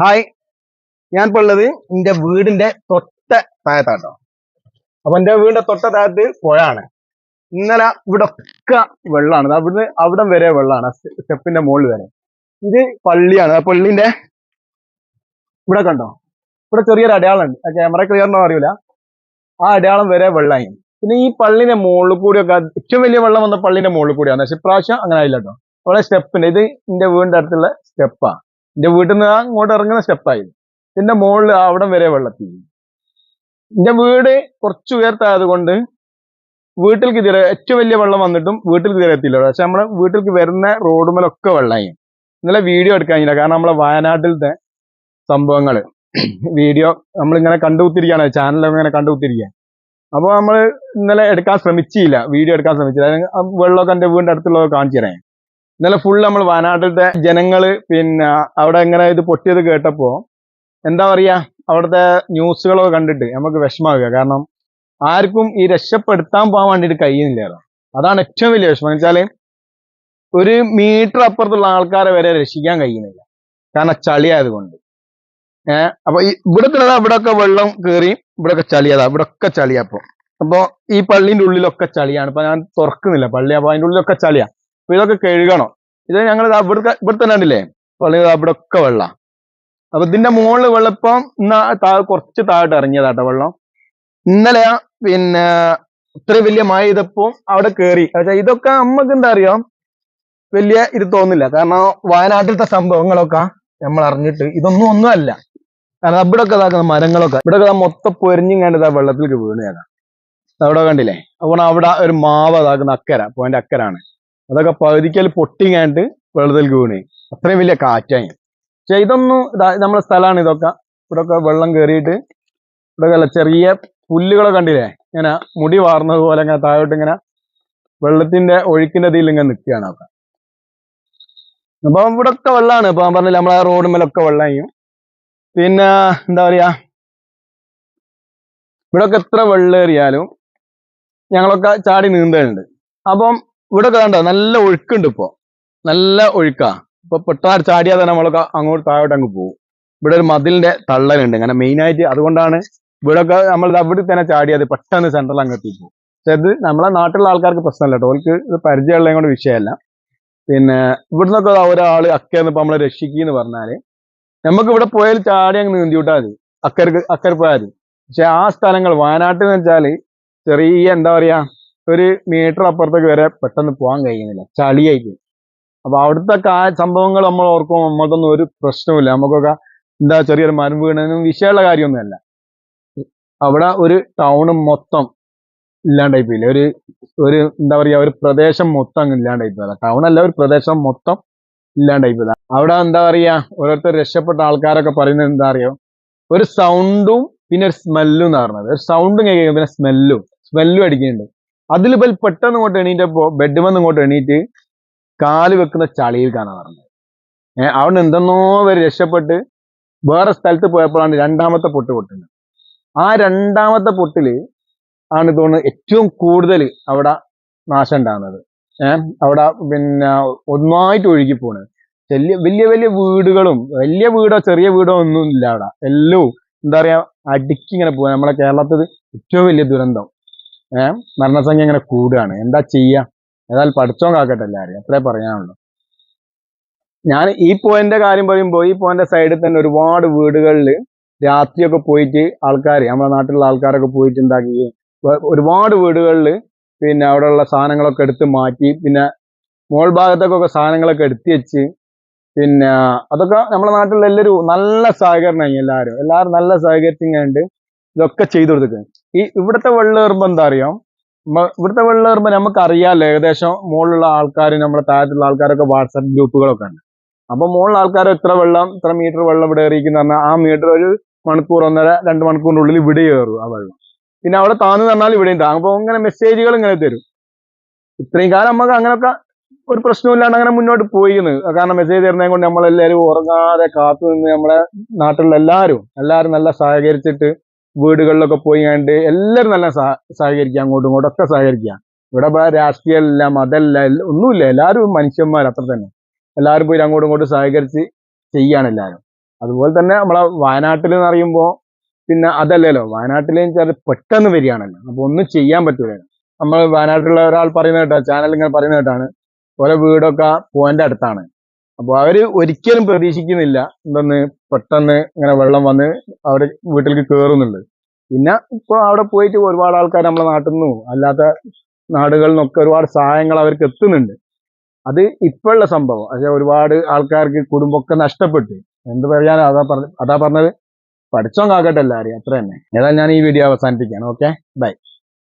Hi ഞാൻ ഇപ്പോൾ ഉള്ളത് എന്റെ വീടിന്റെ തൊട്ട താഴത്താട്ടോ. അപ്പൊ എന്റെ വീടിന്റെ തൊട്ട താഴത്ത് പുഴയാണ്. ഇന്നലെ ഇവിടെ ഒക്കെ വെള്ളമാണ് അവിടുന്ന് അവിടം വരെ വെള്ളമാണ് സ്റ്റെപ്പിന്റെ മുകളിൽ വരെ. ഇത് പള്ളിയാണ്. ആ പള്ളിന്റെ ഇവിടെ കണ്ടോ? ഇവിടെ ചെറിയൊരു അടയാളം ഉണ്ട്. ക്യാമറ ക്ലിയർ ഉണ്ടോ അറിയില്ല. ആ അടയാളം വരെ വെള്ളമായി പിന്നെ ഈ പള്ളിന്റെ മുകളിൽ കൂടിയൊക്കെ ഏറ്റവും വലിയ വെള്ളം വന്ന പള്ളിന്റെ മുകളിൽ കൂടിയാണ്. പക്ഷെ ഇപ്രാവശ്യം അങ്ങനെ ആയില്ല കേട്ടോ. അവിടെ സ്റ്റെപ്പിന്റെ. ഇത് എന്റെ വീടിന്റെ അടുത്തുള്ള സ്റ്റെപ്പാ. എന്റെ വീട്ടിൽ നിന്ന് അങ്ങോട്ട് ഇറങ്ങുന്ന സ്റ്റെപ്പായി എന്റെ മുകളിൽ അവിടം വരെ വെള്ളത്തിൽ. എന്റെ വീട് കുറച്ച് ഉയർത്തായത് കൊണ്ട് വീട്ടിലേക്ക് ഇതുവരെ ഏറ്റവും വലിയ വെള്ളം വന്നിട്ടും വീട്ടിലേക്ക് തീരെ എത്തിയില്ല. പക്ഷെ നമ്മളെ വീട്ടിലേക്ക് വരുന്ന റോഡുമേലൊക്കെ വെള്ളമായി. ഇന്നലെ വീഡിയോ എടുക്കാൻ കഴിഞ്ഞില്ല. കാരണം നമ്മളെ വയനാട്ടിലത്തെ സംഭവങ്ങൾ വീഡിയോ നമ്മളിങ്ങനെ കണ്ടുകുത്തിരിക്കുകയാണ് ചാനൽ ഇങ്ങനെ കണ്ടുകുത്തിരിക്കുക അപ്പോൾ നമ്മൾ ഇന്നലെ എടുക്കാൻ ശ്രമിച്ചില്ല. വീഡിയോ എടുക്കാൻ ശ്രമിച്ചില്ല. വെള്ളമൊക്കെ എന്റെ വീടിന്റെ അടുത്തുള്ളതൊക്കെ കാണിച്ചു തരാം ഇന്നലെ ഫുൾ നമ്മൾ വയനാട്ടിലത്തെ ജനങ്ങൾ പിന്നെ അവിടെ എങ്ങനെ ഇത് പൊട്ടിയത് കേട്ടപ്പോ എന്താ പറയാ അവിടുത്തെ ന്യൂസുകളൊക്കെ കണ്ടിട്ട് നമുക്ക് വിഷമാവുക. കാരണം ആർക്കും ഈ രക്ഷപ്പെടുത്താൻ പോകാൻ വേണ്ടിയിട്ട് കഴിയുന്നില്ല അതാണ് ഏറ്റവും വലിയ വിഷമം. എന്ന് വെച്ചാൽ ഒരു മീറ്റർ അപ്പുറത്തുള്ള ആൾക്കാരെ വരെ രക്ഷിക്കാൻ കഴിയുന്നില്ല. കാരണം ചളിയായത് കൊണ്ട് ഏഹ് അപ്പൊ ഇവിടെ തന്നെ ഇവിടെ ഒക്കെ വെള്ളം കയറി ഇവിടെ ഒക്കെ ചളിയതാ ഇവിടെ ഒക്കെ ചളിയാ അപ്പൊ. അപ്പൊ ഈ പള്ളിന്റെ ഉള്ളിലൊക്കെ ചളിയാണ്. ഇപ്പൊ ഞാൻ തുറക്കുന്നില്ല പള്ളി അപ്പൊ അതിന്റെ ഉള്ളിലൊക്കെ ചളിയാ. അപ്പൊ ഇതൊക്കെ കഴുകണം. ഇത് ഞങ്ങൾ ഇവിടെ ഇവിടെ തന്നെ ഉണ്ടല്ലേ വെള്ളം ദാ ഇവിടെ ഒക്കെ വെള്ളം. അപ്പൊ ഇതിന്റെ മുകളിൽ വെള്ളപ്പം ഇന്ന് കുറച്ച് താഴോട്ട് ഇറങ്ങിയതാട്ടോ വെള്ളം. ഇന്നലെ പിന്നെ ഇത്ര വലിയ മഴ ചെയ്തപ്പോ അവിടെ കേറി. പക്ഷെ ഇതൊക്കെ നമ്മക്ക് എന്താ അറിയാം? വലിയ ഇത് തോന്നില്ല. കാരണം വയനാട്ടിലത്തെ സംഭവങ്ങളൊക്കെ നമ്മൾ അറിഞ്ഞിട്ട് ഇതൊന്നും ഒന്നുമല്ല കാരണം അവിടെ ഒക്കെ ഇതാക്കുന്ന മരങ്ങളൊക്കെ ഇവിടെ ഒക്കെ മൊത്തം പൊരിഞ്ഞും കണ്ടത് വെള്ളത്തിലേക്ക് വീണേതാ. അവിടെ കണ്ടില്ലേ? അപ്പോൾ അവിടെ ഒരു മാവ് ഇതാക്കുന്ന അക്കര പോയിന്റ് അക്കരാണ്. അതൊക്കെ പകുതിക്കൽ പൊട്ടിങ്ങാണ്ട് വെള്ളത്തിൽ വീണ്. അത്രയും വലിയ കാറ്റായി. പക്ഷെ ഇതൊന്നും ഇതാ നമ്മളെ സ്ഥലമാണ് ഇതൊക്കെ. ഇവിടെയൊക്കെ വെള്ളം കയറിയിട്ട് ഇവിടെ ചെറിയ പുല്ലുകളൊക്കെ കണ്ടില്ലേ? ഇങ്ങനെ മുടി വാർന്നത് പോലെ ഇങ്ങനെ താഴോട്ട് ഇങ്ങനെ വെള്ളത്തിന്റെ ഒഴുക്കിന്റെ ഇതിൽ ഇങ്ങനെ നിൽക്കുകയാണ് അവിടെ. അപ്പൊ ഇവിടെ ഒക്കെ വെള്ളമാണ്. ഇപ്പൊ ഞാൻ പറഞ്ഞില്ല നമ്മളെ റോഡ് മേലൊക്കെ വെള്ളം വെള്ളമായും. പിന്നെ എന്താ പറയാ? ഇവിടെ ഒക്കെ എത്ര വെള്ളേറിയാലും ഞങ്ങളൊക്കെ ചാടി നീന്തലുണ്ട് അപ്പം ഇവിടെ കണ്ടോ? നല്ല ഒഴുക്കുണ്ട് ഇപ്പൊ. നല്ല ഒഴുക്കാ. ഇപ്പൊ പെട്ടെന്ന് ചാടിയാൽ തന്നെ നമ്മളൊക്കെ അങ്ങോട്ട് താഴോട്ട് അങ്ങ് പോകും ഇവിടെ ഒരു മതിലിന്റെ തള്ളലുണ്ട്. അങ്ങനെ മെയിൻ ആയിട്ട് അതുകൊണ്ടാണ് ഇവിടെ ഒക്കെ നമ്മൾ അവിടെ തന്നെ ചാടിയത് പെട്ടെന്ന് സെൻട്രൽ അങ്ങ് എത്തിപ്പോകും പക്ഷെ ഇത് നമ്മളെ നാട്ടിലുള്ള ആൾക്കാർക്ക് പ്രശ്നമല്ല കേട്ടോ. അവർക്ക് ഇത് പരിചയമുള്ളതും കൊണ്ട് വിഷയമല്ല. പിന്നെ ഇവിടുന്നൊക്കെ ഒക്കെ ഒരാൾ അക്കന്ന് ഇപ്പൊ നമ്മളെ രക്ഷിക്കുന്നു പറഞ്ഞാൽ നമുക്ക് ഇവിടെ പോയാൽ ചാടി അങ്ങ് നീന്തി വിട്ടാൽ മതി. അക്കർക്ക് അക്കർ പോയാൽ മതി. പക്ഷെ ആ സ്ഥലങ്ങൾ വയനാട്ടിൽ എന്ന് വെച്ചാൽ ചെറിയ എന്താ പറയാ ഒരു മീറ്റർ അപ്പുറത്തേക്ക് വരെ പെട്ടെന്ന് പോകാൻ കഴിയുന്നില്ല. ചളിയായിട്ട് അപ്പൊ അവിടുത്തെ കാ സംഭവങ്ങൾ നമ്മൾ ഓർക്കുമ്പോൾ നമ്മളതൊന്നും ഒരു പ്രശ്നവുമില്ല. നമുക്കൊക്കെ എന്താ ചെറിയൊരു മരം വീണതിനും വിഷയമുള്ള കാര്യമൊന്നുമല്ല. അവിടെ ഒരു ടൗണ് മൊത്തം ഇല്ലാണ്ടായി പോയില്ല ഒരു ഒരു എന്താ പറയാ ഒരു പ്രദേശം മൊത്തം അങ്ങ് ഇല്ലാണ്ടായി പോയതാ ടൗൺ അല്ല ഒരു പ്രദേശം മൊത്തം ഇല്ലാണ്ടായി അവിടെ എന്താ പറയാ ഓരോരുത്തർ രക്ഷപ്പെട്ട ആൾക്കാരൊക്കെ പറയുന്നത് എന്താ അറിയോ? ഒരു സൗണ്ടും പിന്നെ ഒരു സ്മെല്ലും എന്ന് പറഞ്ഞത്. ഒരു സൗണ്ടും കേൾക്കുന്നത് പിന്നെ സ്മെല്ലും സ്മെല്ലും അടിക്കുന്നുണ്ട്. അതിൽ ഇപ്പൊ പെട്ടെന്ന് ഇങ്ങോട്ട് എണീറ്റപ്പോ ബെഡ് വന്ന് ഇങ്ങോട്ട് എണീറ്റ് കാൽ വെക്കുന്ന ചളിയിൽ കാണാൻ പറഞ്ഞത് ഏഹ് അവിടെ എന്തെന്നോ വരെ രക്ഷപ്പെട്ട് വേറെ സ്ഥലത്ത് പോയപ്പോഴാണ് രണ്ടാമത്തെ പൊട്ട് പൊട്ടുന്നത്. ആ രണ്ടാമത്തെ പൊട്ടിൽ ആണ് തോന്നുന്നത് ഏറ്റവും കൂടുതൽ അവിടെ നാശം ഉണ്ടാകുന്നത്. ഏഹ് അവിടെ പിന്നെ ഒന്നായിട്ട് ഒഴുകി പോണ് വലിയ വലിയ വലിയ വീടുകളും വലിയ വീടോ ചെറിയ വീടോ ഒന്നും ഇല്ല അവിടെ. എല്ലാം എന്താ പറയാ അടുക്കി ഇങ്ങനെ പോവാ. നമ്മളെ കേരളത്തിൽ ഏറ്റവും വലിയ ദുരന്തം. മരണസംഖ്യ ഇങ്ങനെ കൂടുകയാണ്. എന്താ ചെയ്യാ? ഏതായാലും പഠിച്ചോ കാക്കട്ടെ എല്ലാവരും അത്രേ പറയാനുള്ളൂ. ഞാൻ ഈ പോയിന്റെ കാര്യം പറയുമ്പോൾ ഈ പോയിന്റെ സൈഡിൽ തന്നെ ഒരുപാട് വീടുകളിൽ രാത്രിയൊക്കെ പോയിട്ട് ആൾക്കാർ നമ്മുടെ നാട്ടിലുള്ള ആൾക്കാരൊക്കെ പോയിട്ട് ഉണ്ടാക്കുകയും ഒരുപാട് വീടുകളിൽ പിന്നെ അവിടെയുള്ള സാധനങ്ങളൊക്കെ എടുത്ത് മാറ്റി പിന്നെ മോൾ ഭാഗത്തേക്കൊക്കെ സാധനങ്ങളൊക്കെ എടുത്തു വെച്ച് പിന്നെ അതൊക്കെ നമ്മുടെ നാട്ടിലുള്ള എല്ലാവരും നല്ല സഹകരണമായി എല്ലാവരും. എല്ലാവരും നല്ല സഹകരിച്ചിങ്ങാണ്ട് ഇതൊക്കെ ചെയ്തു കൊടുത്തിട്ടുണ്ട്. ഈ ഇവിടുത്തെ വെള്ളേറുമ്പോൾ എന്താ അറിയാം ഇവിടുത്തെ വെള്ളേറുമ്പോൾ നമുക്ക് അറിയാമല്ലോ ഏകദേശം മുകളിലുള്ള ആൾക്കാർ നമ്മുടെ താഴത്തുള്ള ആൾക്കാരൊക്കെ വാട്സാപ്പ് ഗ്രൂപ്പുകളൊക്കെ ഉണ്ട്. അപ്പൊ മുകളിൽ ആൾക്കാർ എത്ര വെള്ളം ഇത്ര മീറ്റർ വെള്ളം ഇവിടെ എറിയിക്കുന്ന പറഞ്ഞാൽ ആ മീറ്റർ ഒരു മണിക്കൂർ ഒന്നര രണ്ട് മണിക്കൂറിനുള്ളിൽ ഉള്ളിൽ ഇവിടെ കയറും ആ വെള്ളം. പിന്നെ അവിടെ താന്ന് തന്നാൽ ഇവിടെയും താങ്ങും അപ്പൊ അങ്ങനെ മെസ്സേജുകൾ ഇങ്ങനെ തരും. ഇത്രയും കാലം നമുക്ക് അങ്ങനെയൊക്കെ ഒരു പ്രശ്നമില്ലാണ്ട് അങ്ങനെ മുന്നോട്ട് പോയിരുന്നു കാരണം മെസ്സേജ് തരുന്നതിനെ കൊണ്ട് നമ്മളെല്ലാവരും ഉറങ്ങാതെ കാത്തു നിന്ന് നമ്മളെ നാട്ടിലുള്ള എല്ലാവരും എല്ലാവരും നല്ല സഹകരിച്ചിട്ട് വീടുകളിലൊക്കെ പോയി കണ്ട് എല്ലാവരും നല്ല സഹ- സഹകരിക്കുക അങ്ങോട്ടും ഇങ്ങോട്ടും ഒക്കെ സഹകരിക്കുക. ഇവിടെ രാഷ്ട്രീയമല്ല മതമല്ല ഒന്നുമില്ല. എല്ലാവരും മനുഷ്യന്മാർ അത്ര തന്നെ. എല്ലാവരും പോയി അങ്ങോട്ടും ഇങ്ങോട്ടും സഹകരിച്ച് ചെയ്യാണ് എല്ലാവരും. അതുപോലെ തന്നെ നമ്മളെ വയനാട്ടിൽ എന്ന് പറയുമ്പോൾ പിന്നെ അതല്ലല്ലോ. വയനാട്ടിൽ വെച്ചാൽ പെട്ടെന്ന് വരികയാണല്ലോ. അപ്പോൾ ഒന്നും ചെയ്യാൻ പറ്റൂല നമ്മൾ വയനാട്ടിലുള്ള ഒരാൾ പറയുന്ന കേട്ടോ ചാനൽ ഇങ്ങനെ പറയുന്ന കേട്ടാണ്. ഓരോ വീടൊക്കെ പോയിന്റെ അടുത്താണ്. അപ്പോൾ അവർ ഒരിക്കലും പ്രതീക്ഷിക്കുന്നില്ല എന്തെന്ന് പെട്ടെന്ന് ഇങ്ങനെ വെള്ളം വന്ന് അവർ വീട്ടിലേക്ക് കയറുന്നുണ്ട് പിന്നെ ഇപ്പൊ അവിടെ പോയിട്ട് ഒരുപാട് ആൾക്കാർ നമ്മളെ നാട്ടിൽ നിന്നും അല്ലാത്ത നാടുകളിൽ നിന്നൊക്കെ ഒരുപാട് സഹായങ്ങൾ അവർക്ക് എത്തുന്നുണ്ട്. അത് ഇപ്പോഴുള്ള സംഭവം. പക്ഷെ ഒരുപാട് ആൾക്കാർക്ക് കുടുംബമൊക്കെ നഷ്ടപ്പെട്ടു. എന്ത് പറയാനോ അതാ പറഞ്ഞ അതാ പറഞ്ഞത്? പഠിച്ചോ കാക്കട്ടെ എല്ലാവരെയും. അത്ര തന്നെ. ഏതായാലും ഞാൻ ഈ വീഡിയോ അവസാനിപ്പിക്കുകയാണ്. ഓക്കെ? ബൈ.